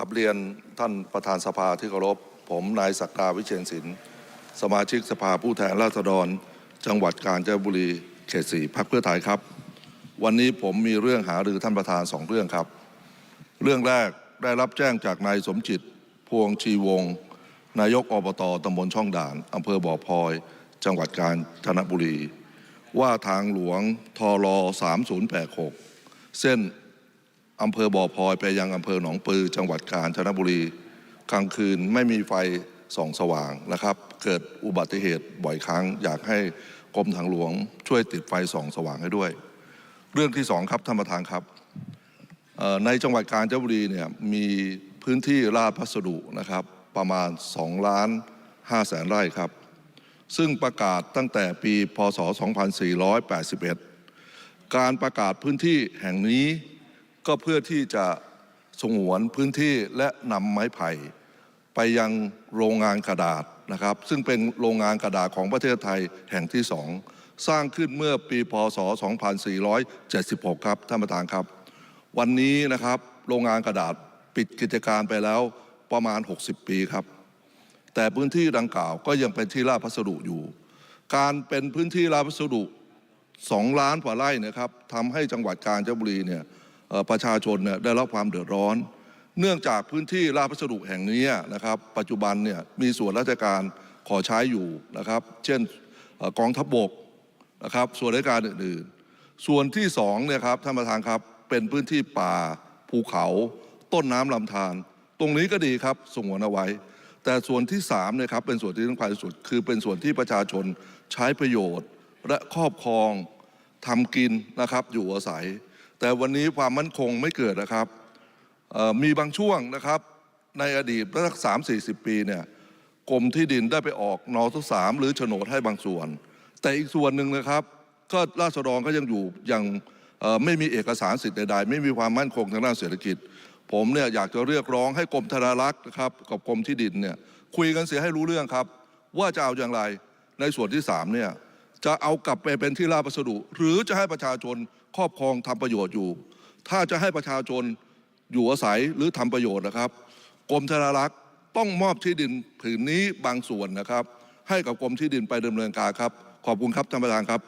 ครับเรียนท่านประธานสภาที่เคารพ ผมนายศักดาวิเชียนศิลป์สมาชิกสภาผู้แทนราษฎร จังหวัดกาญจนบุรีเขตสี่พักเพื่อไทยครับ วันนี้ผมมีเรื่องหารือท่านประธานสองเรื่องครับ เรื่องแรกได้รับแจ้งจากนายสมจิต พวงชีวง นายกอบตตำบลช่องด่านอำเภอบ่อพลอย จังหวัดกาญจนบุรี ว่าทางหลวงทร3086 เส้น อำเภอบ่อพลอยไปยังอำเภอหนองปือ จังหวัดกาญจนบุรี กลางคืนไม่มีไฟส่องสว่างนะครับ เกิดอุบัติเหตุบ่อยครั้ง อยากให้กรมทางหลวง ช่วยติดไฟส่องสว่างให้ด้วย เรื่องที่สองครับท่านประธานครับในจังหวัดกาญจนบุรีเนี่ยมีพื้นที่ราชพัสดุนะครับ ประมาณ2ล้าน5แสนไร่ครับ ซึ่งประกาศตั้งแต่ปีพศ 2481 การประกาศพื้นที่แห่งนี้ ก็เพื่อที่จะสงวนพื้นที่และนำไม้ไผ่ไปยังโรงงานกระดาษนะครับ ซึ่งเป็นโรงงานกระดาษของประเทศไทยแห่งที่สองสร้างขึ้นเมื่อปีพศ 2476 ครับท่านประธานครับ วันนี้นะครับโรงงานกระดาษปิดกิจการไปแล้วประมาณ 60 ปีครับ แต่พื้นที่ดังกล่าวก็ยังเป็นที่ราชพัสดุอยู่ การเป็นพื้นที่ราชพัสดุสองล้านกว่าไร่นะครับทำให้จังหวัดกาญจนบุรีเนี่ย ประชาชนเนี่ยได้รับความเดือดร้อน เนื่องจากพื้นที่ราชพัสดุแห่งนี้นะครับ ปัจจุบันเนี่ยมีส่วนราชการขอใช้อยู่นะครับ เช่นกองทัพบกนะครับส่วนราชการอื่นๆ ส่วนที่สองเนี่ยครับท่านประธานครับเป็นพื้นที่ป่าภูเขาต้นน้ำลำธารตรงนี้ก็ดีครับสงวนเอาไว้ แต่ส่วนที่สามเนี่ยครับเป็นส่วนที่สำคัญที่สุด คือเป็นส่วนที่ประชาชนใช้ประโยชน์ และครอบครองทำกินนะครับอยู่อาศัย แต่วันนี้ความมั่นคงไม่เกิดนะครับมีบางช่วงนะครับ ในอดีตสักสามสี่สิบปีเนี่ยกรมที่ดินได้ไปออกนอทสามหรือโฉนดให้บางส่วน แต่อีกส่วนหนึ่งนะครับ ก็ราษฎรก็ยังอยู่ยังไม่มีเอกสารสิทธิ์ใดๆ ไม่มีความมั่นคงทางด้านเศรษฐกิจ ผมเนี่ยอยากจะเรียกร้องให้กรมธนารักษ์นะครับกับกรมที่ดินเนี่ยคุยกันเสียให้รู้เรื่องครับ ว่าจะเอาอย่างไรในส่วนที่สามเนี่ย จะเอากลับไปเป็นที่ราชพัสดุ หรือจะให้ประชาชนครอบครองทำประโยชน์อยู่ ถ้าจะให้ประชาชนอยู่อาศัยหรือทำประโยชน์นะครับกรมธนารักษ์ต้องมอบที่ดินผืนนี้บางส่วนนะครับ ให้กับกรมที่ดินไปดำเนินการครับ ขอบคุณครับท่านประธานครับ